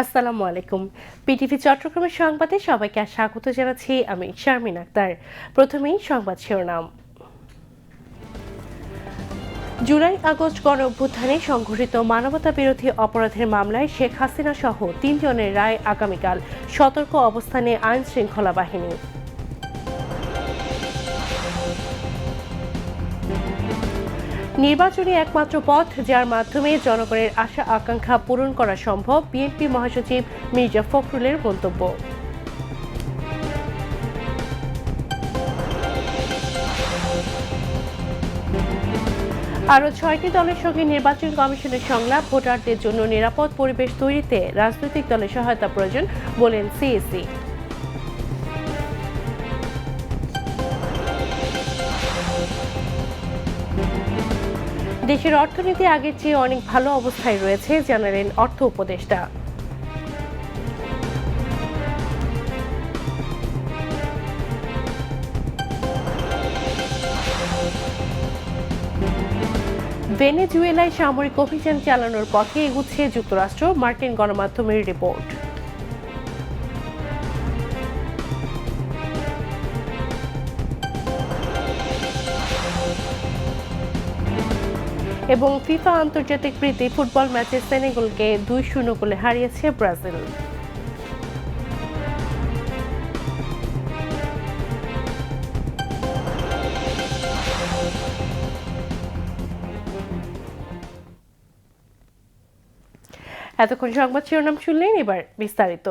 আসসালামু আলাইকুম। পিটিভি চট্টগ্রামের সংবাদে সবাইকে স্বাগত জানাচ্ছি আমি শারমিন আক্তার। প্রথমেই সংবাদ শিরোনাম। জুলাই আগস্ট গণ অভ্যুত্থানে সংঘটিত মানবতা বিরোধী অপরাধের মামলায় শেখ হাসিনা সহ তিনজনের রায় আগামীকাল সতর্ক অবস্থানে আইন শৃঙ্খলা বাহিনী। নির্বাচনী একমাত্র পথ, যার মাধ্যমে জনগণের আশা, আকাঙ্ক্ষা পূরণ করা সম্ভব, বিএনপি মহাসচিব মির্জা ফখরুলের মন্তব্য। আরও ছয়টি দলের সঙ্গে নির্বাচন কমিশনের সংলাপ, ভোটারদের জন্য নিরাপদ পরিবেশ তৈরিতে রাজনৈতিক দলের সহায়তা প্রয়োজন, বলেন সিএসি। দেশের অর্থনীতি আগের চেয়ে অনেক ভালো অবস্থায় রয়েছে, জানালেন অর্থ উপদেষ্টা। ভেনেজুয়েলায় সামরিক অভিযান চালানোর পথে এগুচ্ছে যুক্তরাষ্ট্র, মার্কিন গণমাধ্যমের রিপোর্ট। এবং ফিফা আন্তর্জাতিক প্রীতি ফুটবল ম্যাচে সেনেগালকে দুই শূন্য গোলে হারিয়েছে ব্রাজিল। এতক্ষণ সংবাদ শিরোনাম শুনলেন, এবার বিস্তারিত।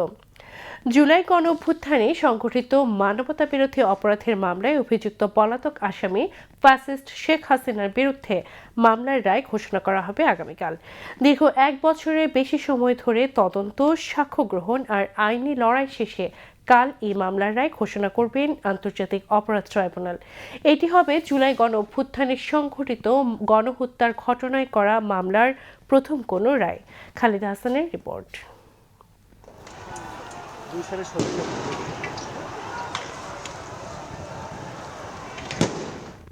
জুলাই গণ অভ্যুত্থানে সংঘটিত মানবতা বিরোধী অপরাধের মামলায় অভিযুক্ত পলাতক আসামি ফ্যাসিস্ট শেখ হাসিনার বিরুদ্ধে মামলার রায় ঘোষণা করা হবে আগামীকাল। দীর্ঘ এক বছরের বেশি সময় ধরে তদন্ত, সাক্ষ্য গ্রহণ আর আইনি লড়াই শেষে কাল এই মামলার রায় ঘোষণা করবেন আন্তর্জাতিক অপরাধ ট্রাইব্যুনাল। এটি হবে জুলাই গণ অভ্যুত্থানে সংঘটিত গণহত্যার ঘটনায় করা মামলার প্রথম কোনো রায়। খালিদ হাসানের রিপোর্ট।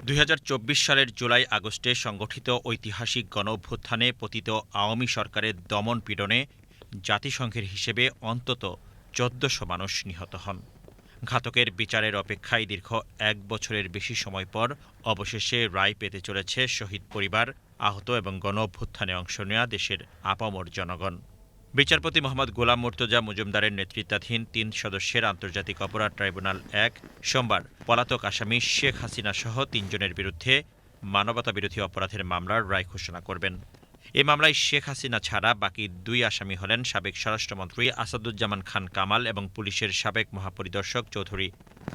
দুই সালের জুলাই আগস্টে সংগঠিত ঐতিহাসিক গণ অভ্যুত্থানে পতিত আওয়ামী সরকারের দমন পীড়নে জাতিসংঘের হিসেবে অন্তত চোদ্দশো মানুষ নিহত হন। ঘাতকের বিচারের অপেক্ষায় দীর্ঘ এক বছরের বেশি সময় পর অবশেষে রায় পেতে চলেছে শহীদ পরিবার, আহত এবং গণ অভ্যুত্থানে অংশ নেওয়া দেশের আপামর জনগণ। বিচারপতি মোহাম্মদ গোলাম মুর্তজা মজুমদারের নেতৃত্বাধীন তিন সদস্যের আন্তর্জাতিক অপরাধ ট্রাইব্যুনাল এক সোমবার পলাতক আসামি শেখ হাসিনা সহ তিনজনের বিরুদ্ধে মানবতা বিরোধী অপরাধের মামলার রায় ঘোষণা করবেন। এ মামলায় শেখ হাসিনা ছাড়া বাকি দুই আসামি হলেন সাবেক স্বরাষ্ট্রমন্ত্রী আসাদুজ্জামান খান কামাল এবং পুলিশের সাবেক মহাপরিদর্শক চৌধুরী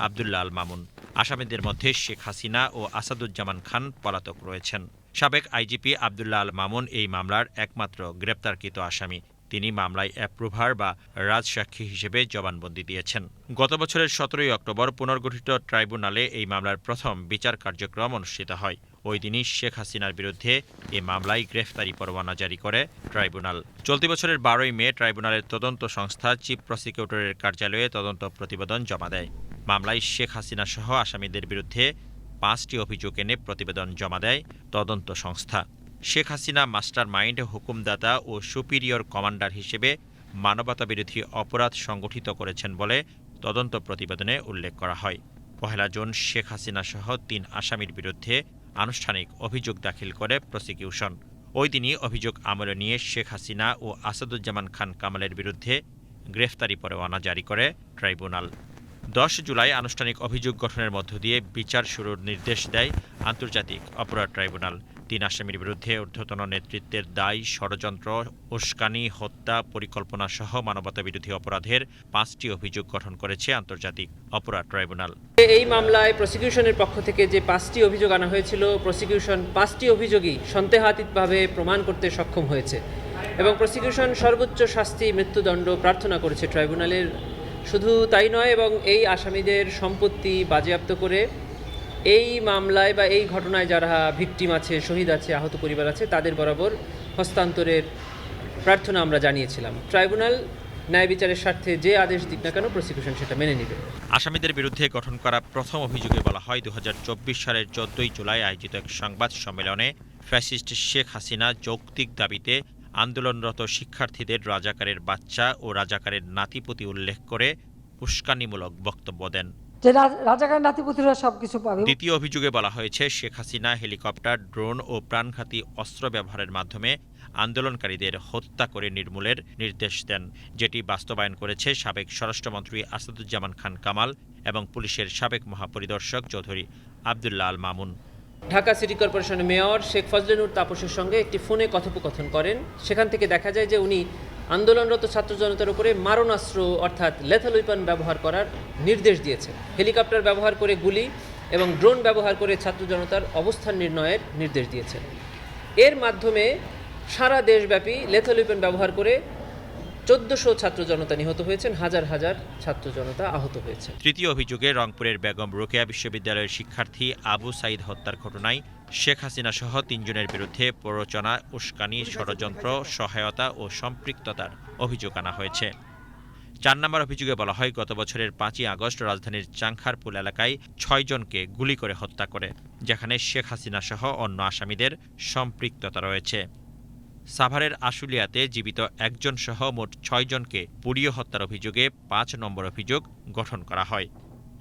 আবদুল্লা আল মামুন। আসামিদের মধ্যে শেখ হাসিনা ও আসাদুজ্জামান খান পলাতক রয়েছেন। সাবেক আইজিপি আবদুল্লা আল মামুন এই মামলার একমাত্র গ্রেপ্তারকৃত আসামি। তিনি মামলায় অ্যাপ্রুভার বা রাজসাক্ষী হিসেবে জবানবন্দি দিয়েছেন। গত বছরের সতেরোই অক্টোবর পুনর্গঠিত ট্রাইব্যুনালে এই মামলার প্রথম বিচার কার্যক্রম অনুষ্ঠিত হয়। ওই দিনই শেখ হাসিনার বিরুদ্ধে এ মামলায় গ্রেফতারি পরোয়ানা জারি করে ট্রাইব্যুনাল। চলতি বছরের বারোই মে ট্রাইব্যুনালের তদন্ত সংস্থা চিফ প্রসিকিউটরের কার্যালয়ে তদন্ত প্রতিবেদন জমা দেয়। মামলায় শেখ হাসিনা সহ আসামিদের বিরুদ্ধে পাঁচটি অভিযোগ এনে প্রতিবেদন জমা দেয় তদন্ত সংস্থা। শেখ হাসিনা মাস্টার মাইন্ড হুকুমদাতা ও সুপিরিয়র কমান্ডার হিসেবে মানবতা বিরোধী অপরাধ সংগঠিত করেছেন বলে তদন্ত প্রতিবেদনে উল্লেখ করা হয়। পহেলা জুন শেখ হাসিনা সহ তিন আসামির বিরুদ্ধে আনুষ্ঠানিক অভিযোগ দাখিল করে প্রসিকিউশন। ওই দিনই অভিযোগ আমলে নিয়ে শেখ হাসিনা ও আসাদুজ্জামান খান কামালের বিরুদ্ধে গ্রেফতারি পরোয়ানা জারি করে ট্রাইব্যুনাল। দশ জুলাই আনুষ্ঠানিক অভিযোগ গঠনের মধ্য দিয়ে বিচার শুরুর নির্দেশ দেয় আন্তর্জাতিক অপরাধ ট্রাইব্যুনাল। তিন আসামির বিরুদ্ধে ঊর্ধ্বতন নেতৃত্বের দায় ষড়যন্ত্র, উস্কানি, হত্যা পরিকল্পনা সহ মানবতা বিরোধী অপরাধের পাঁচটি অভিযোগ গঠন করেছে আন্তর্জাতিক অপরাধ ট্রাইব্যুনাল। এই মামলায় প্রসিকিউশনের পক্ষ থেকে যে পাঁচটি অভিযোগ আনা হয়েছিল, প্রসিকিউশন পাঁচটি অভিযোগই সন্দেহাতীতভাবে প্রমাণ করতে সক্ষম হয়েছে এবং প্রসিকিউশন সর্বোচ্চ শাস্তি, মৃত্যুদণ্ড প্রার্থনা করেছে ট্রাইব্যুনালের। শুধু তাই নয়, এবং এই আসামিদের সম্পত্তি বাজেয়াপ্ত করে এই মামলায় বা এই ঘটনায় যারা ভিকটিম আছে, শহীদ আছে, আহত পরিবার আছে, তাদের বরাবর হস্তান্তরের প্রার্থনা আমরা জানিয়েছিলাম। ট্রাইব্যুনাল ন্যায় বিচারের স্বার্থে যে আদেশ দিক না কেন প্রসিকিউশন সেটা মেনে নেবে। আসামিদের বিরুদ্ধে গঠন করা প্রথম অভিযোগে বলা হয় দু হাজার চব্বিশ সালের চোদ্দই জুলাই আয়োজিত এক সংবাদ সম্মেলনে ফ্যাসিস্ট শেখ হাসিনা যৌক্তিক দাবিতে আন্দোলনরত শিক্ষার্থীদের রাজাকারের বাচ্চা ও রাজাকারের নাতিপতি উল্লেখ করে উস্কানিমূলক বক্তব্য দেন। যে রাজ- রাজাকার নাতিপুতিরা সব কিছু পাবে। দ্বিতীয় অভিযোগে বলা হয়েছে শেখ হাসিনা হেলিকপ্টার ড্রোন ও প্রাণঘাতী অস্ত্র ব্যবহারের মাধ্যমে আন্দোলনকারীদের হত্যা করে নির্মূলের নির্দেশ দেন যেটি বাস্তবায়ন করেছে সাবেক স্বরাষ্ট্রমন্ত্রী আসাদুজ্জামান খান কামাল এবং পুলিশের সাবেক মহাপরিদর্শক চৌধুরী আবদুল্লাহ আল মামুন। ঢাকা সিটি কর্পোরেশনের মেয়র শেখ ফজলেনুর তাপসের সঙ্গে একটি ফোনে কথোপকথন করেন। সেখান থেকে দেখা যায় যে উনি আন্দোলনরত ছাত্র জনতার উপরে মারণাস্ত্র, অর্থাৎ লেথাল উইপন ব্যবহার করার নির্দেশ দিয়েছেন হেলিকপ্টার ব্যবহার করে গুলি এবং ড্রোন ব্যবহার করে ছাত্র জনতার অবস্থান নির্ণয়ের নির্দেশ দিয়েছেন এর মাধ্যমে সারা দেশব্যাপী লেথাল উইপন ব্যবহার করে চোদ্দশো ছাত্র জনতা নিহত হয়েছেন, হাজার হাজার ছাত্র জনতা আহত হয়েছে। তৃতীয় অভিযোগে রংপুরের বেগম রোকেয়া বিশ্ববিদ্যালয়ের শিক্ষার্থী আবু সাইদ হত্যার ঘটনায় শেখ হাসিনা সহ তিনজনের বিরুদ্ধে প্ররোচনা, উস্কানি, ষড়যন্ত্র, সহায়তা ও সম্পৃক্ততার অভিযোগ আনা হয়েছে। চার নম্বর অভিযোগে বলা হয়, গত বছরের পাঁচই আগস্ট রাজধানীর চাংখারপুল এলাকায় ছয়জনকে গুলি করে হত্যা করে, যেখানে শেখ হাসিনা সহ অন্য আসামিদের সম্পৃক্ততা রয়েছে। সাভারের আশুলিয়াতে জীবিত একজন সহ মোট ছয়জনকে পুড়িয়ে হত্যার অভিযোগে পাঁচ নম্বর অভিযোগ গঠন করা হয়।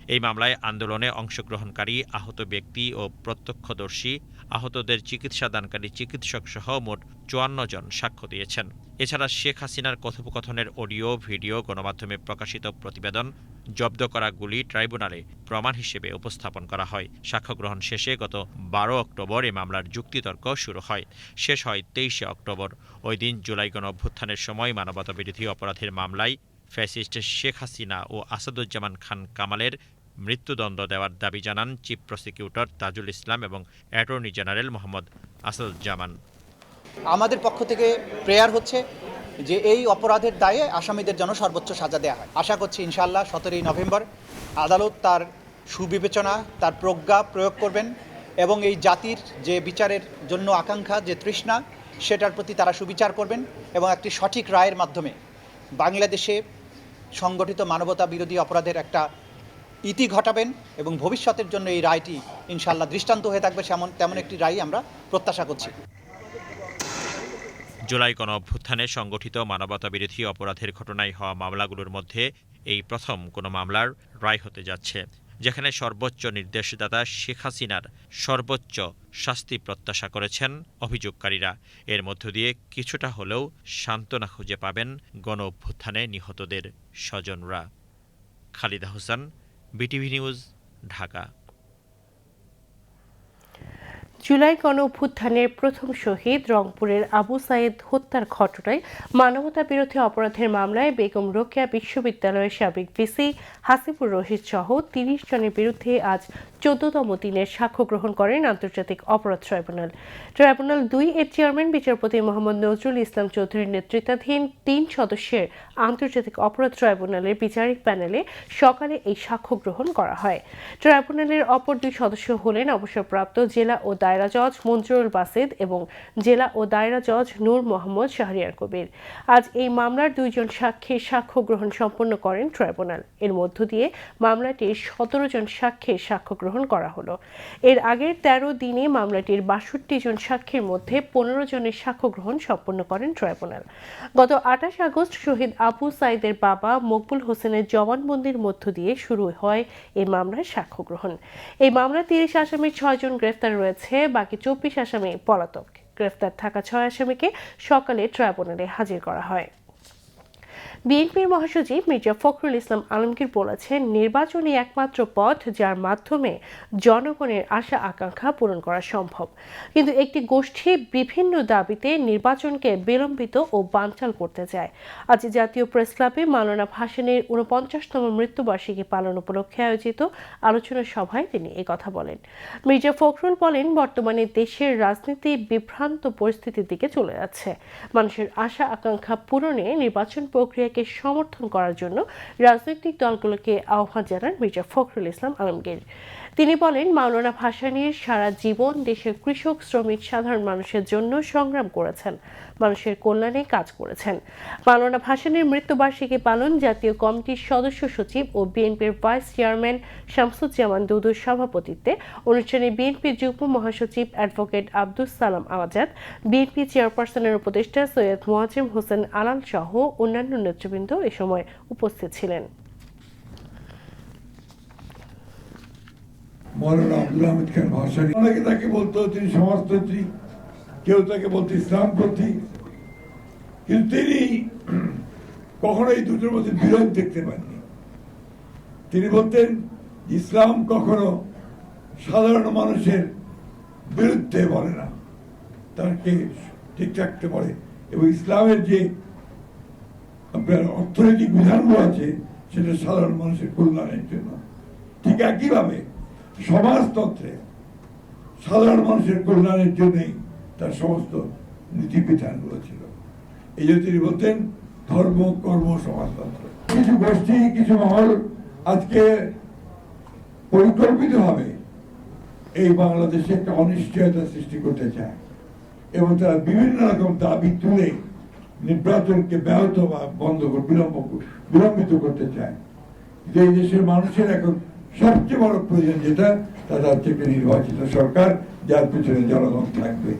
এই মামলায় আন্দোলনে অংশগ্রহণকারী আহত ব্যক্তি ও প্রত্যক্ষদর্শী আহতদের চিকিৎসা দানকারী চিকিৎসক সহ মোট চুয়ান্ন জন সাক্ষ্য দিয়েছেন। এছাড়া শেখ হাসিনার কথোপকথনের অডিও, ভিডিও, গণমাধ্যমে প্রকাশিত প্রতিবেদন, জব্দ করা গুলি ট্রাইব্যুনালে প্রমাণ হিসেবে উপস্থাপন করা হয়। সাক্ষ্য গ্রহণ শেষে গত বারো অক্টোবর এ মামলার যুক্তিতর্ক শুরু হয়। শেষ হয় তেইশে অক্টোবর। ওই দিন জুলাই গণ অভ্যুত্থানের সময় মানবতাবিরোধী অপরাধের মামলায় ফ্যাসিস্ট শেখ হাসিনা ও আসাদুজ্জামান খান কামালের মৃত্যুদণ্ড দেওয়ার দাবি জানান চিফ প্রসিকিউটর তাজুল ইসলাম এবং অ্যাটর্নি জেনারেল মোহাম্মদ আসাদুজ্জামান। আমাদের পক্ষ থেকে প্রেয়ার হচ্ছে যে এই অপরাধের দায়ে আসামিদের জন্য সর্বোচ্চ সাজা দেওয়া হয়। আশা করছি ইনশাআল্লাহ সতেরোই নভেম্বর আদালত তার সুবিবেচনা, তার প্রজ্ঞা প্রয়োগ করবেন এবং এই জাতির যে বিচারের জন্য আকাঙ্ক্ষা, যে তৃষ্ণা, সেটার প্রতি তারা সুবিচার করবেন এবং একটি সঠিক রায়ের মাধ্যমে বাংলাদেশে সংগঠিত মানবতা বিরোধী অপরাধের একটা ইতি ঘটাবেন এবং ভবিষ্যতের জন্য এই রায়টি ইনশাল্লাহ দৃষ্টান্ত হয়ে থাকবে সেমন তেমন একটি রায় আমরা প্রত্যাশা করছি। জুলাই গণ অভ্যুত্থানে সংগঠিত মানবতাবিরোধী অপরাধের ঘটনায় হওয়া মামলাগুলোর মধ্যে এই প্রথম কোনো মামলার রায় হতে যাচ্ছে, যেখানে সর্বোচ্চ নির্দেশদাতা শেখ হাসিনার সর্বোচ্চ শাস্তি প্রত্যাশা করেছেন অভিযোগকারীরা। এর মধ্য দিয়ে কিছুটা হলেও সান্ত্বনা খুঁজে পাবেন গণ অভ্যুত্থানে নিহতদের স্বজনরা। Khalida Hossain BTV news, Dhaka. July গণ অভ্যুত্থানের প্রথম শহীদ রংপুরের আবু সাইদ হত্যার ঘটনায় মানবতা বিরোধী অপরাধের মামলায় বেগম রোকেয়া বিশ্ববিদ্যালয়ের সাবেক ভিসি হাসিবুর রশিদ সহ তিরিশ জনের বিরুদ্ধে আজ চোদ্দতম দিনের সাক্ষ্য গ্রহণ করেন আন্তর্জাতিক অপরাধ ট্রাইব্যুনাল। ট্রাইব্যুনাল দুই এর চেয়ারম্যান, বিচারপতি মোহাম্মদ নজরুল ইসলাম চৌধুরীর নেতৃত্বাধীন তিন সদস্যের আন্তর্জাতিক অপরাধ ট্রাইব্যুনালের বিচারিক প্যানেলে সকালে এই সাক্ষ্য গ্রহণ করা হয়। ট্রাইব্যুনালের অপর দুই সদস্য হলেন অবসরপ্রাপ্ত জেলা ও দায়রা জজ মঞ্জুরুল বাসিদ এবং জেলা ও দায়রা জজ নূর মোহাম্মদ শাহরিয়ার কবির। আজ এই মামলার দুইজন সাক্ষীর সাক্ষ্য গ্রহণ সম্পন্ন করেন ট্রাইব্যুনাল। এর মধ্য দিয়ে মামলাটির সতেরো জন সাক্ষীর সাক্ষ্য গ্রহণ করা হলো। এর আগের তেরো দিনে মামলাটির বাষট্টি জন সাক্ষীর মধ্যে পনেরো জনের সাক্ষ্য গ্রহণ সম্পন্ন করেন ট্রাইব্যুনাল। গত আঠাশ আগস্ট শহীদ আবু সাইদের বাবা মকবুল হোসেনের জবানবন্দির মধ্য দিয়ে শুরু হয় এই মামলার সাক্ষ্য গ্রহণ। এই মামলায় তিরিশ আসামির ছয়জন গ্রেফতার রয়েছে, বাকি চব্বিশ আসামি পলাতক। গ্রেফতার থাকা ছয় আসামিকে সকালে ট্রাইব্যুনালে হাজির করা হয়। বিএনপির মহাসচিব মির্জা ফখরুল ইসলাম আলমগীর বলেছেন, নির্বাচনই একমাত্র পথ যার মাধ্যমে জনগণের আশা আকাঙ্ক্ষা পূরণ করা সম্ভব। কিন্তু একটি গোষ্ঠী বিভিন্ন দাবিতে নির্বাচনকে বিলম্বিত ও বানচাল করতে চায়। আজ জাতীয় প্রেস ক্লাবে মাওলানা ভাসানের উনপঞ্চাশতম মৃত্যুবার্ষিকী পালন উপলক্ষে আয়োজিত আলোচনা সভায় তিনি কথা বলেন। মির্জা ফখরুল বলেন, বর্তমানে দেশের রাজনীতি বিভ্রান্ত পরিস্থিতির দিকে চলে যাচ্ছে। মানুষের আশা আকাঙ্ক্ষা পূরণে নির্বাচন প্রক্রিয়াকে সমর্থন করার জন্য রাজনৈতিক দলগুলোকে আহ্বান জানান মির্জা ফখরুল ইসলাম আলমগীর। তিনি বলেন, মাওলানা ভাসানীর সারা জীবন দেশের কৃষক, শ্রমিক, সাধারণ মানুষের জন্য সংগ্রাম করেছেন, মানুষের কল্যাণে কাজ করেছেন। মাওলানা ভাসানীর মৃত্যুবার্ষিকী পালন জাতীয় কমিটির সদস্য সচিব ও বিএনপির ভাইস চেয়ারম্যান শামসুজ্জামান দুদুর সভাপতিত্বে অনুষ্ঠানে বিএনপির যুগ্ম মহাসচিব অ্যাডভোকেট আব্দুস সালাম আওয়াজাদ বিএনপি চেয়ারপারসনের উপদেষ্টা সৈয়দ মোয়াজিম হোসেন আলাল সহ অন্যান্য নেতৃবৃন্দ এ সময় উপস্থিত ছিলেন। মৌলানা আব্দুল আহমেদ খান ভাসানী। অনেকে তাকে বলতো তিনি সমাজতন্ত্রী কেউ তাকে বলতো ইসলামপন্থী। কিন্তু তিনি কখনো এই দুটোর মধ্যে বিরোধ দেখতে পাননি। তিনি বলতেন, ইসলাম কখনো সাধারণ মানুষের বিরুদ্ধে বলে না। তাকে ঠিক রাখতে পারে। এবং ইসলামের যে আপনার অর্থনৈতিক বিধানগুলো আছে, সেটা সাধারণ মানুষের কল্যাণের জন্য। ঠিক একইভাবে সমাজতন্ত্রে সাধারণ মানুষের কল্যাণের জন্যই তার সমস্ত নীতি নীতিবিধানগুলো ছিল এই জন্য তিনি বলতেন, ধর্ম, কর্ম, সমাজতন্ত্র। কিছু গোষ্ঠী, কিছু মহল আজকে পরিকল্পিতভাবে এই বাংলাদেশে একটা অনিশ্চয়তা সৃষ্টি করতে চায় এবং তারা বিভিন্ন রকম দাবি তুলে নির্বাচনকে ব্যাহত বা বন্ধ, বিলম্ব, বিলম্বিত করতে চায়। যে এই দেশের মানুষের এখন সবচেয়ে বড় প্রয়োজন যেটা তারা হচ্ছে নির্বাচিত সরকার যার পিছনে জনগণ থাকবে।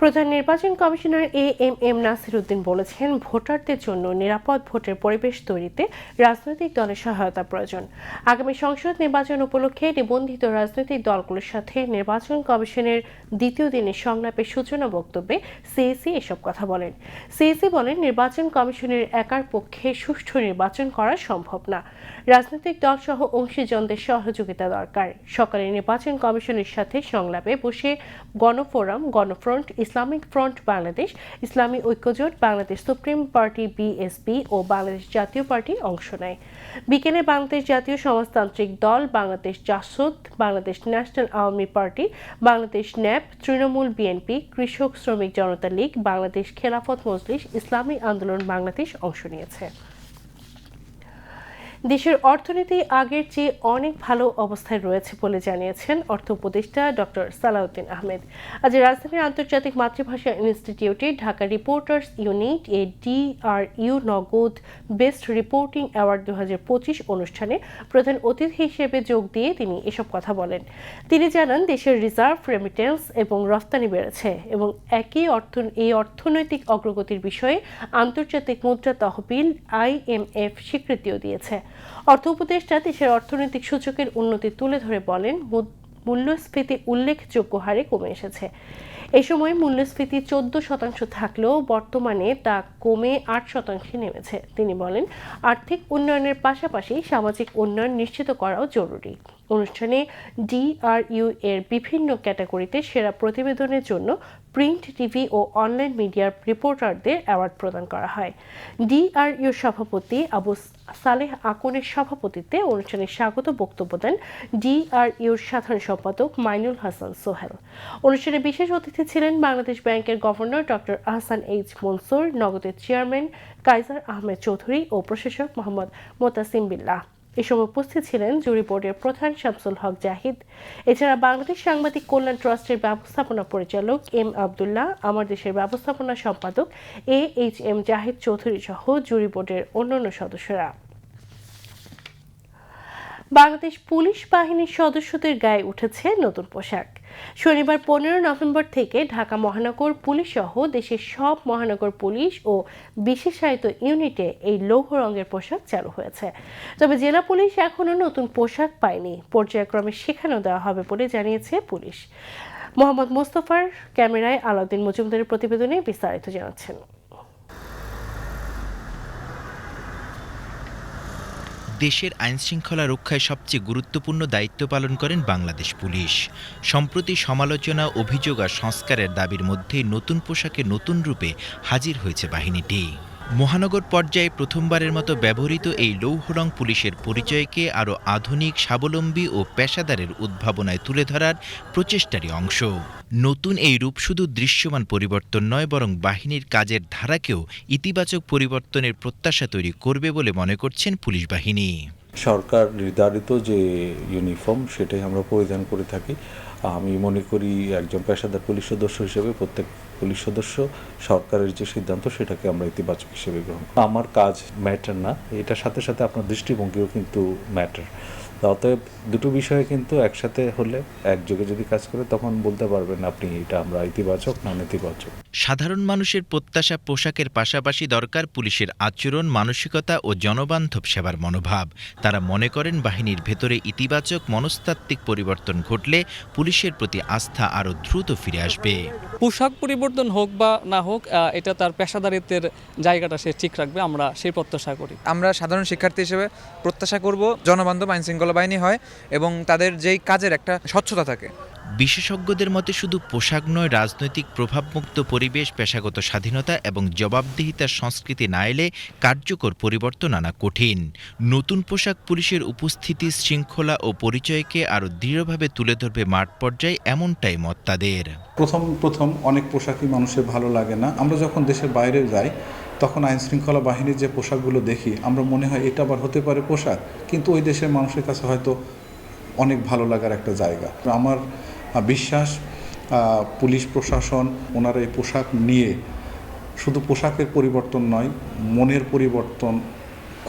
প্রধান নির্বাচন commissioner A M M Nasir Uddin বলেছেন, ভোটারদের জন্য নিরাপদ ভোটের পরিবেশ তৈরিতে রাজনৈতিক দলের সহায়তা প্রয়োজন। আগামী সংসদ নির্বাচন উপলক্ষে নিবন্ধিত রাজনৈতিক দলগুলোর সাথে নির্বাচন কমিশনের দ্বিতীয় দিনের সংলাপের সূচনা বক্তব্যে সিএসি এসব কথা বলেন। সিএসি বলেন, নির্বাচন কমিশনের একার পক্ষে সুষ্ঠু নির্বাচন করা সম্ভব না। রাজনৈতিক দল সহ অংশীজনদের সহযোগিতা দরকার। সকালে নির্বাচন কমিশনের সাথে সংলাপে বসে Gonoforum, Gonofront Islamic Front Bangladesh, Islami Oikyajote Bangladesh Supreme Party, BSP ও বাংলাদেশ জাতীয় পার্টি অংশ নেয়। বিকেলে Bangladesh Jatiya Samajtantrik Dal, Bangladesh Jasad, Bangladesh national Awami party, Bangladesh NAP, Trinamool BNP, Krishak Sramik Janata League, Bangladesh Khelafat Majlis, ইসলামী আন্দোলন বাংলাদেশ অংশ নিয়েছে। দেশের অর্থনীতি আগের চেয়ে অনেক ভালো অবস্থায় রয়েছে বলে জানিয়েছেন অর্থ উপদেষ্টা ডক্টর সালাউদ্দিন আহমেদ। আজ রাজধানীর আন্তর্জাতিক মাতৃভাষা ইনস্টিটিউটে ঢাকা রিপোর্টার্স ইউনিট এ DRU Nagad best reporting award দু হাজার পঁচিশ অনুষ্ঠানে প্রধান অতিথি হিসেবে যোগ দিয়ে তিনি এসব কথা বলেন। তিনি জানান, দেশের রিজার্ভ রেমিটেন্স এবং রফতানি বেড়েছে এবং একই অর্থ, এই অর্থনৈতিক অগ্রগতির বিষয়ে আন্তর্জাতিক মুদ্রা তহবিল আইএমএফ স্বীকৃতিও দিয়েছে। অর্থ উপদেষ্টা দেশের অর্থনৈতিক সূচকের উন্নতি তুলে ধরে বলেন মূল্যস্ফীতি উল্লেখযোগ্য হারে কমে এসেছে। এই সময় মূল্যস্ফীতি চোদ্দ শতাংশ থাকলেও বর্তমানে তা কমে আট শতাংশে নেমেছে। তিনি বলেন, আর্থিক উন্নয়নের পাশাপাশি সামাজিক উন্নয়ন নিশ্চিত করাও জরুরি। অনুষ্ঠানে ডিআরইউ এর বিভিন্ন ক্যাটাগরিতে সেরা প্রতিবেদনের জন্য প্রিন্ট টিভি ও অনলাইন মিডিয়ার রিপোর্টারদের অ্যাওয়ার্ড প্রদান করা হয়। ডিআরইউ সভাপতি আবু সালেহ আকনের সভাপতিত্বে অনুষ্ঠানে স্বাগত বক্তব্য দেন ডিআরইউর সাধারণ সম্পাদক মাইনুল হাসান সোহেল। অনুষ্ঠানে বিশেষ অতিথি ছিলেন বাংলাদেশ ব্যাংকের governor doctor Ahsan H Mansur, নগদের চেয়ারম্যান কাইজার আহমেদ চৌধুরী ও প্রশাসক মোহাম্মদ মোতাসিম বিল্লাহ। এ সময় উপস্থিত ছিলেন জুরি বোর্ডের প্রধান শামসুল হক জাহিদ। এছাড়া বাংলাদেশ সাংবাদিক কল্যাণ ট্রাস্টের ব্যবস্থাপনা পরিচালক এম আবদুল্লাহ, আমার দেশের ব্যবস্থাপনা সম্পাদক A H M Zahid Chowdhury সহ জুরি বোর্ডের অন্যান্য সদস্যরা। বাংলাদেশ পুলিশ বাহিনীর সদস্যদের গায়ে উঠেছে নতুন পোশাক। শনিবার পনেরো নভেম্বর থেকে ঢাকা মহানগর পুলিশ সহ দেশের সব মহানগর পুলিশ ও বিশেষায়িত ইউনিটে এই লৌহ রঙের পোশাক চালু হয়েছে। তবে জেলা পুলিশ এখনও নতুন পোশাক পায়নি। পর্যায়ক্রমে শেখানো দেওয়া হবে বলে জানিয়েছে পুলিশ। মোহাম্মদ মোস্তফার ক্যামেরায় আলাউদ্দিন মজুমদারের প্রতিবেদনে বিস্তারিত জানাচ্ছেন। দেশের আইনশৃঙ্খলা রক্ষায় সবচেয়ে গুরুত্বপূর্ণ দায়িত্ব পালন করেন বাংলাদেশ পুলিশ। সম্প্রতি সমালোচনা, অভিযোগ আর সংস্কারের দাবির মধ্যেই নতুন পোশাকে নতুন রূপে হাজির হয়েছে বাহিনীটি। মহানগর পর্যায়ে প্রথমবারের মতো ব্যবহৃত এই লৌহরং পুলিশের পরিচয়কে আরও আধুনিক, স্বাবলম্বী ও পেশাদারের উদ্ভাবনায় তুলে ধরার প্রচেষ্টারই অংশ। নতুন এই রূপ শুধু দৃশ্যমান পরিবর্তন নয়, বরং বাহিনীর কাজের ধারাকেও ইতিবাচক পরিবর্তনের প্রত্যাশা তৈরি করবে বলে মনে করছেন পুলিশ বাহিনী। সরকার নির্ধারিত যে ইউনিফর্ম সেটাই আমরা পরিধান করে থাকি আমি মনে করি একজন পেশাদার পুলিশ সদস্য হিসেবে প্রত্যেক পুলিশ সদস্য সরকারের যে সিদ্ধান্ত সেটাকে আমরা ইতিবাচক হিসেবে গ্রহণ। আমার কাজ ম্যাটার না, এটার সাথে সাথে আপনার দৃষ্টিভঙ্গিও কিন্তু ম্যাটার অতএব দুটো বিষয়ে কিন্তু একসাথে হলে একযোগে যদি কাজ করে তখন বলতে পারবেন আপনি এটা আমরা ইতিবাচক না নেতিবাচক। সাধারণ মানুষের প্রত্যাশা পোশাকের পাশাপাশি দরকার পুলিশের আচরণ মানসিকতা ও জনবান্ধব সেবার মনোভাব। তারা মনে করেন বাহিনীর ভেতরে ইতিবাচক মনস্তাত্ত্বিক পরিবর্তন ঘটলে পুলিশের প্রতি আস্থা আরও দ্রুত ফিরে আসবে। পোশাক পরিবর্তন হোক বা না হোক আহ, এটা তার পেশাদারিত্বের জায়গাটা সে ঠিক রাখবে আমরা সেই প্রত্যাশা করি। আমরা সাধারণ শিক্ষার্থী হিসেবে প্রত্যাশা করব জনবান্ধব আইন শৃঙ্খলা বাহিনী হয় এবং তাদের যেই কাজের একটা স্বচ্ছতা থাকে। বিশেষজ্ঞদের মতে শুধু পোশাক নয় রাজনৈতিক প্রভাবমুক্ত পরিবেশ পেশাগত স্বাধীনতা এবং জবাবদিহিতার সংস্কৃতি না এলে কার্যকর পরিবর্তন আনা কঠিন। নতুন পোশাক পুলিশের উপস্থিতি শৃঙ্খলা ও পরিচয়কে আরও দৃঢ়ভাবে তুলে ধরবে মাঠ পর্যায়ে এমনটাই মত তাদের। প্রথম প্রথম অনেক পোশাকই মানুষের ভালো লাগে না। আমরা যখন দেশের বাইরে যাই তখন আইন শৃঙ্খলা বাহিনীর যে পোশাকগুলো দেখি, আমরা মনে হয় এটা আবার হতে পারে পোশাক, কিন্তু ওই দেশের মানুষের কাছে হয়তো অনেক ভালো লাগার একটা জায়গা। আমার বিশ্বাস পুলিশ প্রশাসন ওনারা এই পোশাক নিয়ে শুধু পোশাকের পরিবর্তন নয়, মনের পরিবর্তন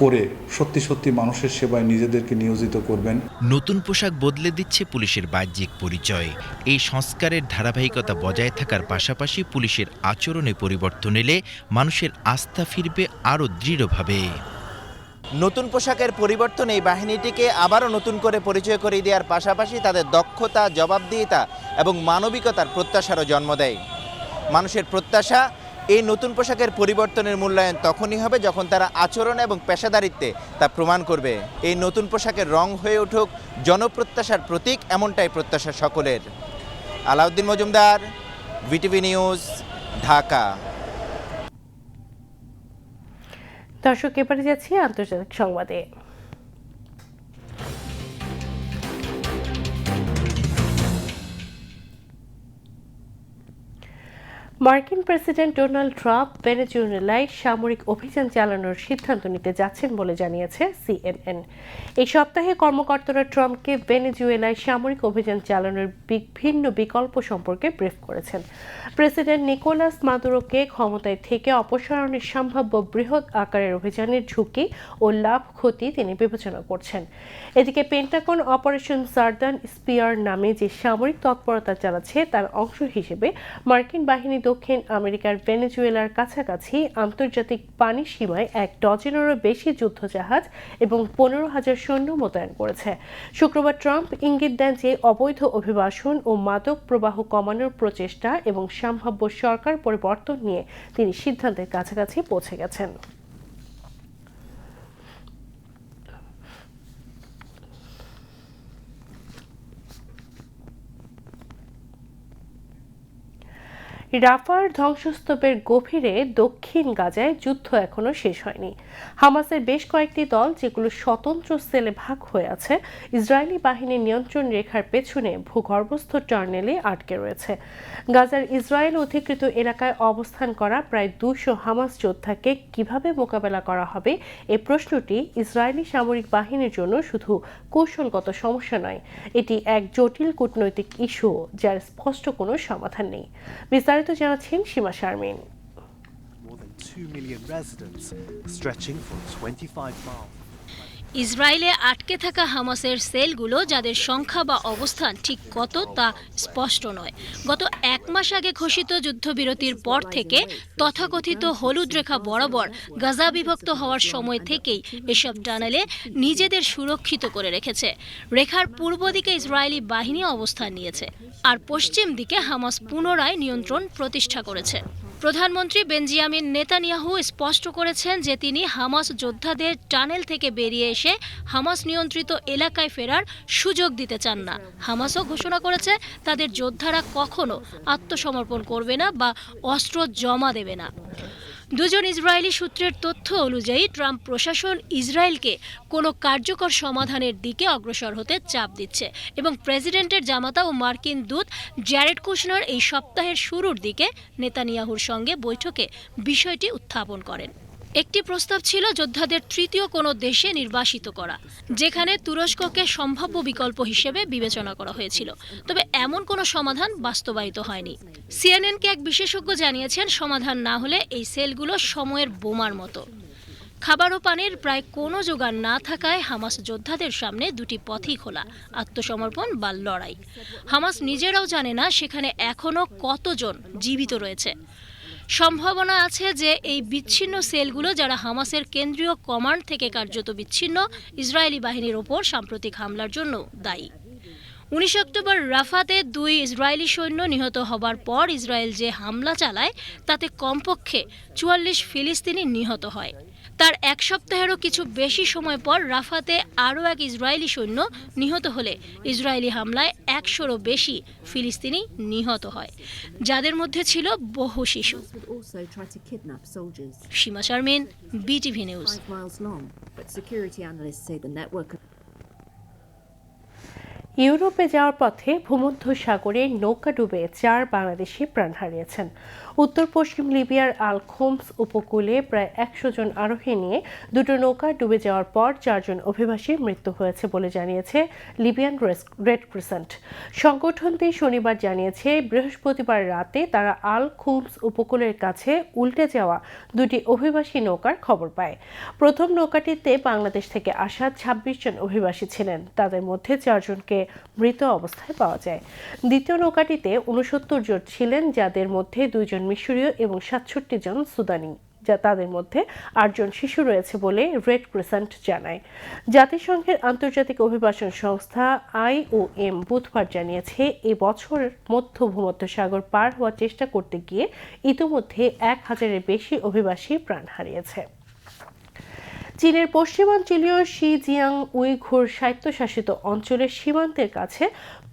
করে সত্যি সত্যি মানুষের সেবায় নিজেদেরকে নিয়োজিত করবেন। নতুন পোশাক বদলে দিচ্ছে পুলিশের বাহ্যিক পরিচয়। এই সংস্কারের ধারাবাহিকতা বজায় থাকার পাশাপাশি পুলিশের আচরণে পরিবর্তন এলে মানুষের আস্থা ফিরবে আরও দৃঢ়ভাবে। নতুন পোশাকের পরিবর্তন এই বাহিনীটিকে আবারও নতুন করে পরিচয় করিয়ে দেওয়ার পাশাপাশি তাদের দক্ষতা জবাবদিহিতা এবং মানবিকতার প্রত্যাশারও জন্ম দেয়। মানুষের প্রত্যাশা এই নতুন পোশাকের পরিবর্তনের মূল্যায়ন তখনই হবে যখন তারা আচরণ এবং পেশাদারিত্বে তা প্রমাণ করবে। এই নতুন পোশাকের রং হয়ে উঠুক জনপ্রত্যাশার প্রতীক এমনটাই প্রত্যাশা সকলের। Alauddin Majumder, BTV news, Dhaka. দর্শক, এবারে যাচ্ছি আন্তর্জাতিক সংবাদে। মার্কিন প্রেসিডেন্ট ডোনাল্ড ট্রাম্প ভেনেজুয়েলায় সামরিক অভিযান চালানোর সিদ্ধান্ত নিতে যাচ্ছেন বলে জানিয়েছে সিএনএন। এই সপ্তাহে কর্মকর্তারা ট্রাম্পকে ভেনেজুয়েলায় সামরিক অভিযান চালানোর বিভিন্ন বিকল্প সম্পর্কে ব্রিফ করেছেন। প্রেসিডেন্ট নিকোলাস মাদুরোকে ক্ষমতায় থেকে অপসারণের সম্ভাব্য বৃহৎ আকারের অভিযানের ঝুঁকি ও লাভ ক্ষতি তিনি বিবেচনা করছেন। এদিকে পেন্টাগন অপারেশন সার্দান স্পিয়ার নামে যে সামরিক তৎপরতা চালাচ্ছে, তার অংশ হিসেবে মার্কিন বাহিনী দক্ষিণ আমেরিকার ভেনেজুয়েলার কাছাকাছি আন্তর্জাতিক পানি সীমায় এক ডজনেরও বেশি যুদ্ধজাহাজ এবং পনেরো হাজার সৈন্য মোতায়েন করেছে। শুক্রবার ট্রাম্প ইঙ্গিত দেন যে অবৈধ অভিবাসন ও মাদক প্রবাহ কমানোর প্রচেষ্টা এবং সম্ভাব্য সরকার পরিবর্তন নিয়ে তিনি সিদ্ধান্তের কাছাকাছি পৌঁছে গেছেন। রাফার ধ্বংসস্তূপের গভীরে দক্ষিণ গাজায় যুদ্ধ এখনও শেষ হয়নি। হামাসের বেশ কয়েকটি দল, যেগুলো স্বতন্ত্র সেলে ভাগ হয়ে আছে, ইসরায়েলি বাহিনীর নিয়ন্ত্রণ রেখার পেছনে ভূগর্ভস্থ টার্নেলে আটকে রয়েছে। গাজার ইসরায়েল অধিকৃত এলাকায় অবস্থান করা প্রায় দুশো হামাস যোদ্ধাকে কীভাবে মোকাবেলা করা হবে এই প্রশ্নটি ইসরায়েলি সামরিক বাহিনীর জন্য শুধু কৌশলগত সমস্যা নয়, এটি এক জটিল কূটনৈতিক ইস্যু, যার স্পষ্ট কোনো সমাধান নেই। বিস্তারিত জানাচ্ছেন সীমা শারমিন। ইসরায়েলে আটকে থাকা হামাসের সেলগুলো, যাদের সংখ্যা বা অবস্থান ঠিক কত তা স্পষ্ট নয়। গত এক মাস আগে ঘোষিত যুদ্ধবিরতির পর থেকে তথাকথিত হলুদ রেখা বরাবর গাজা বিভক্ত হওয়ার সময় থেকেই এসব টানেলে নিজেদের সুরক্ষিত করে রেখেছে। রেখার পূর্ব দিকে ইসরায়েলি বাহিনী অবস্থান নিয়েছে, আর পশ্চিম দিকে হামাস পুনরায় নিয়ন্ত্রণ প্রতিষ্ঠা করেছে। প্রধানমন্ত্রী বেঞ্জিয়ামিন নেতানিয়াহু স্পষ্ট করেছেন যে তিনি হামাস যোদ্ধাদের টানেল থেকে বেরিয়ে এসে হামাস নিয়ন্ত্রিত এলাকায় ফেরার সুযোগ দিতে চান না। হামাসও ঘোষণা করেছে, তাদের যোদ্ধারা কখনো আত্মসমর্পণ করবে না বা অস্ত্র জমা দেবে না। দুজন ইসরায়েলি সূত্রের তথ্য অনুযায়ী, ট্রাম্প প্রশাসন ইসরায়েলকে কোনো কার্যকর সমাধানের দিকে অগ্রসর হতে চাপ দিচ্ছে এবং প্রেসিডেন্টের জামাতা ও মার্কিন দূত জ্যারেড কুশনার এই সপ্তাহের শুরুর দিকে নেতানিয়াহুর সঙ্গে বৈঠকে বিষয়টি উত্থাপন করেন। একটি প্রস্তাব ছিল যোদ্ধাদের তৃতীয় কোনো দেশে নির্বাসিত করা, যেখানে তুরস্ককে সম্ভাব্য বিকল্প হিসেবে বিবেচনা করা হয়েছিল। তবে এমন কোনো সমাধান বাস্তবায়িত হয়নি। সিএনএনকে এক বিশেষজ্ঞ জানিয়েছেন, সমাধান না হলে এই সেলগুলো সময়ের বোমার মতো। খাবার ও পানির প্রায় কোনো জোগান না থাকায় হামাস যোদ্ধাদের সামনে দুটি পথই খোলা, আত্মসমর্পণ বা লড়াই। হামাস নিজেরাও জানে না সেখানে এখনও কতজন জীবিত রয়েছে। সম্ভাবনা আছে যে এই বিচ্ছিন্ন সেলগুলো যারা হামাসের কেন্দ্রীয় কমান্ড থেকে কার্যত বিচ্ছিন্ন ইসরায়েলি বাহিনীর ওপর সাম্প্রতিক হামলার জন্য দায়ী। উনিশ অক্টোবর রাফাতে দুই ইসরায়েলি সৈন্য নিহত হবার পর ইসরায়েল যে হামলা চালায়, তাতে কমপক্ষে চুয়াল্লিশ ফিলিস্তিনি নিহত হয়। তার এক সপ্তাহেরও কিছু বেশি সময় পর রাফাতে আরও এক ইসরায়েলি সৈন্য নিহত হলে ইসরায়েলি হামলায় একশোরও বেশি ফিলিস্তিনি নিহত হয় যাদের মধ্যে ছিল বহু শিশু. সীমা শারমিন বিটিভি নিউজ ইউরোপে যাওয়ার পথে ভূমধ্য সাগরে নৌকা ডুবে চার বাংলাদেশি প্রাণ হারিয়েছেন উত্তর পশ্চিম লিবিয়ার আল খোমস উপকূলে প্রায় একশো জন আরোহী নিয়ে দুটো নৌকা ডুবে যাওয়ার পর চারজন অভিবাসীর মৃত্যু হয়েছে বলে জানিয়েছে লিবিয়ান রেড ক্রিসেন্ট। সংগঠনটি শনিবার জানিয়েছে, বৃহস্পতিবার রাতে তারা আল খুমস উপকূলের কাছে উল্টে যাওয়া দুটি অভিবাসী নৌকার খবর পায়। প্রথম নৌকাটিতে বাংলাদেশ থেকে আসা ছাব্বিশ জন অভিবাসী ছিলেন। তাদের মধ্যে চারজনকে মৃত অবস্থায় পাওয়া যায়। দ্বিতীয় নৌকাটিতে উনসত্তর জন ছিলেন, যাদের মধ্যে দুইজন মিশরীয় এবং সাতষট্টি জন সুদানি, যা তাদের মধ্যে আটজন শিশু রয়েছে বলে রেড ক্রিসেন্ট জানায়। জাতিসংঘের আন্তর্জাতিক অভিবাসন সংস্থা আইওএম বুধবার জানিয়েছে, এ বছর মধ্য ভূমধ্যসাগর পার হওয়ার চেষ্টা করতে গিয়ে ইতিমধ্যে এক হাজারের বেশি অভিবাসী প্রাণ হারিয়েছে। চীনের পশ্চিমাঞ্চলীয় শিজিয়াং উইঘুর স্বায়ত্তশাসিত অঞ্চলের সীমান্তের কাছে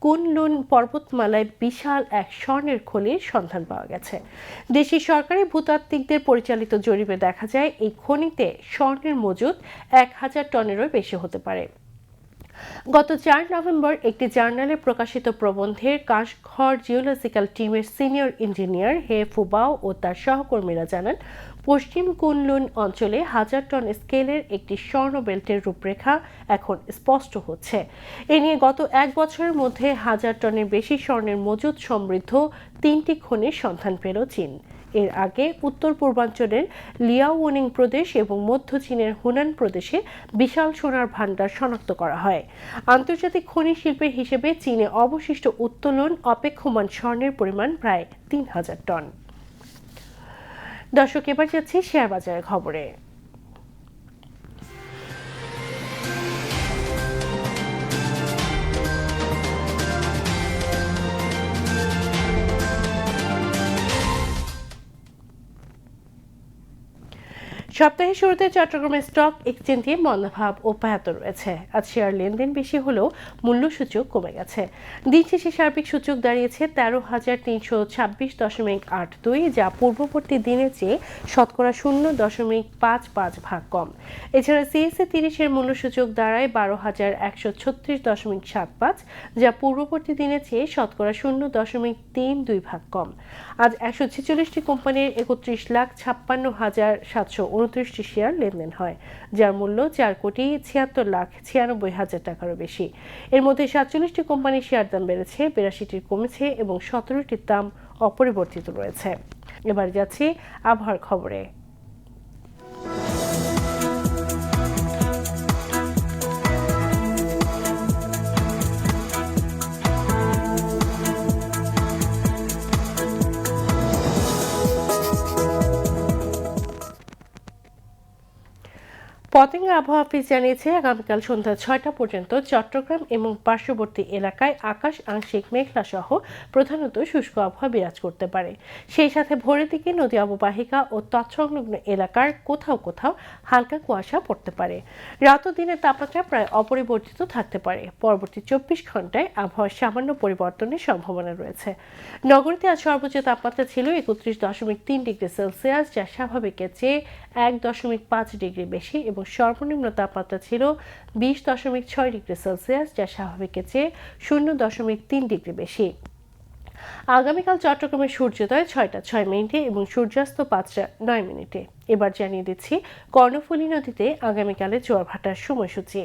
কুনলুন পর্বতমালায় বিশাল এক স্বর্ণের খনির সন্ধান পাওয়া গেছে। দেশি সরকারি ভূতাত্ত্বিকদের পরিচালিত জরিপে দেখা যায়, এই খনিতে স্বর্ণের মজুদ এক হাজার টনেরও বেশি হতে পারে। গত চার নভেম্বর একটি জার্নালে প্রকাশিত প্রবন্ধের কাশঘর জিওলজিক্যাল টিমের সিনিয়র ইঞ্জিনিয়ার হে ফুবাও ও তার সহকর্মীরা জানান পশ্চিম কুনলুন অঞ্চলে হাজার টন স্কেলের একটি স্বর্ণ বেল্টের রূপরেখা এখন স্পষ্ট হচ্ছে। এ নিয়ে গত এক বছরের মধ্যে হাজার টনের বেশি স্বর্ণের মজুদ সমৃদ্ধ তিনটি খনির সন্ধান পেল চীন। এর আগে উত্তর পূর্বাঞ্চলের লিয়াওনিং প্রদেশ এবং মধ্য চীনের হুনান প্রদেশে বিশাল সোনার ভান্ডার শনাক্ত করা হয়। আন্তর্জাতিক খনি শিল্পের হিসেবে চীনে অবশিষ্ট উত্তোলন অপেক্ষমান স্বর্ণের পরিমাণ প্রায় তিন হাজার টন। দর্শক এবার যাচ্ছি শেয়ার বাজারের খবরে। সপ্তাহের শুরুতে চট্টগ্রামের স্টক এক্সচেঞ্জে মন্দাভাব অব্যাহত রয়েছে। আজ শেয়ার লেনদেন বেশি হলেও মূল্য সূচক কমে গেছে। দিন শেষে সার্বিক সূচক দাঁড়িয়েছে তেরো হাজার তিনশো ছাব্বিশ দশমিক আট দুই, যা পূর্ববর্তী দিনের চেয়ে শতকরা শূন্য দশমিক পাঁচ পাঁচ ভাগ কম। এছাড়া সিএসএ তিরিশের মূল্য সূচক দাঁড়ায় বারো হাজার একশো ছত্রিশ দশমিক সাত পাঁচ, যা পূর্ববর্তী দিনের চেয়ে শতকরা শূন্য দশমিক তিন দুই ভাগ কম। আজ একশো ছেচল্লিশটি কোম্পানির একত্রিশ লাখ ছাপ্পান্ন হাজার সাতশো উনত্রিশটি শেয়ার লেনদেন হয়, যার মূল্য চার কোটি ছিয়াত্তর লাখ ছিয়ানব্বই হাজার টাকারও বেশি। এর মধ্যে সাতচল্লিশটি কোম্পানির শেয়ার দাম বেড়েছে, বিরাশিটির কমেছে এবং সতেরোটির দাম অপরিবর্তিত রয়েছে। এবার যাচ্ছি আবহাওয়ার খবরে। পতেঙ্গা আবহাওয়া অফিস জানিয়েছে, আগামীকাল সন্ধ্যা ছয়টা পর্যন্ত চট্টগ্রাম এবং পার্শ্ববর্তী এলাকায় আকাশ, আংশিক মেঘলা সহ প্রধানত শুষ্ক আবহাওয়া বিরাজ করতে পারে। সেই সাথে ভোরের দিকে নদী অববাহিকা ও তৎসংলগ্ন এলাকার কোথাও কোথাও হালকা কুয়াশা পড়তে পারে। রাত ও দিনের তাপমাত্রা প্রায় অপরিবর্তিত থাকতে পারে। পরবর্তী চব্বিশ ঘন্টায় আবহাওয়ার সামান্য পরিবর্তনের সম্ভাবনা রয়েছে। নগরীতে আজ সর্বোচ্চ তাপমাত্রা ছিল একত্রিশ দশমিক তিন ডিগ্রি সেলসিয়াস, যা স্বাভাবিকের চেয়ে এক দশমিক পাঁচ ডিগ্রি বেশি এবং সর্বনিম্ন তাপমাত্রা ছিল বিশ দশমিক ছয় ডিগ্রি সেলসিয়াস, যা স্বাভাবিকের চেয়ে শূন্য দশমিক তিন ডিগ্রি বেশি। আগামীকাল চট্টগ্রামের সূর্যোদয় ছয়টা ছয় মিনিটে এবং সূর্যাস্ত পাঁচটা নয় মিনিটে। এবার জানিয়ে দিচ্ছি, কর্ণফুলী নদীতে আগামীকালে জোয়ার ভাটার সময়সূচি।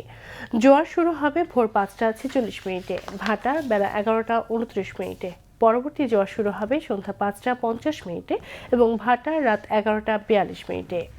জোয়ার শুরু হবে ভোর পাঁচটা ছেচল্লিশ মিনিটে, ভাটা বেলা এগারোটা উনত্রিশ মিনিটে। পরবর্তী জোয়ার শুরু হবে সন্ধ্যা পাঁচটা পঞ্চাশ মিনিটে এবং ভাটা রাত এগারোটা বিয়াল্লিশ মিনিটে।